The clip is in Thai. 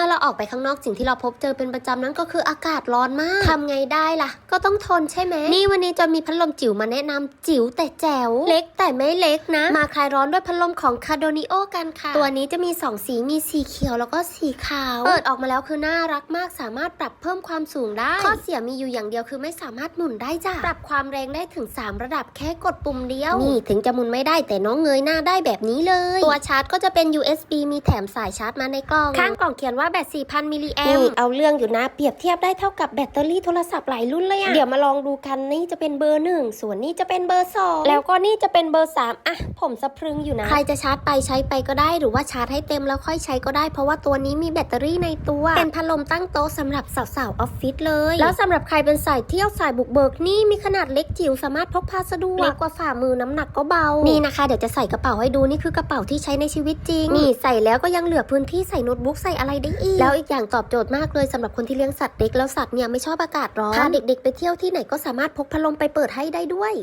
มื่อเราออกไปข้างนอกสิ่งที่เราพบเจอเป็นประจำนั้นก็คืออากาศร้อนมากทำไงได้ล่ะ ก็ต้องทนใช่ไหมนี่วันนี้จะมีพัดลมจิ๋วมาแนะนำจิ๋วแต่แจ๋วเล็กแต่ไม่เล็กนะ มาคลายร้อนด้วยพัดลมของคาโดนิโอกันค่ะ ตัวนี้จะมี 2 สีมีสีเขียวแล้วก็สีขาว เปิดออกมาแล้วคือน่ารักมากสามารถปรับเพิ่มความสูงได้ ข้อเสียมีอยู่อย่างเดียวคือไม่สามารถหมุนได้จ้ะปรับความแรงได้ถึง 3 ระดับแค่กดปุ่มเดียวนี่ถึงจะหมุนไม่ได้แต่น้องเงยหน้าได้แบบนี้เลย ตัวชาร์จก็จะเป็น USB มีแถมสายชาร์จมาในกล่องข้างกล่องเขียนว่าแบต 4,000 มิลลิแอมป์เอาเรื่องอยู่นะเปรียบเทียบได้เท่ากับแบตเตอรี่โทรศัพท์หลายรุ่นเลยอะเดี๋ยวมาลองดูกันนี่จะเป็นเบอร์หนึ่งส่วนนี้จะเป็นเบอร์สองแล้วก็นี่จะเป็นเบอร์สามอะผมสะพรึงอยู่นะ ใครจะชาร์จไปใช้ไปก็ได้หรือว่าชาร์จให้เต็มแล้วค่อยใช้ก็ได้ เพราะว่าตัวนี้มีแบตเตอรี่ในตัว เป็นพัดลมตั้งโต๊ะสำหรับสาวๆออฟฟิศเลย แล้วสำหรับใครเป็นสายเที่ยวสายบุกเบิกนี่มีขนาดเล็กจิ๋วสามารถพกพาสะดวกเล็กกว่าฝ่ามือน้ำหนักก็เบานี่นะคะเดี๋ยวจะใส่กระเป๋าให้ดูนี่คือกระเป๋าที่ใช้ในชีวิตจริงนี่ใส่แล้วก็ยังเหลือพื้นที่ใส่โน้ตบุ๊กใส่อะไรได้อีก แล้วอีกอย่างตอบโจทย์มากเลยสำหรับคนที่เลี้ยงสัตว์เล็กแล้วสัตว์เนี่ยไม่ชอบอากาศร้อนพาเด็กๆไปเที่ยวที่ไหนก็สามารถพกพัดลมไปเปิดให้ได้ด้วย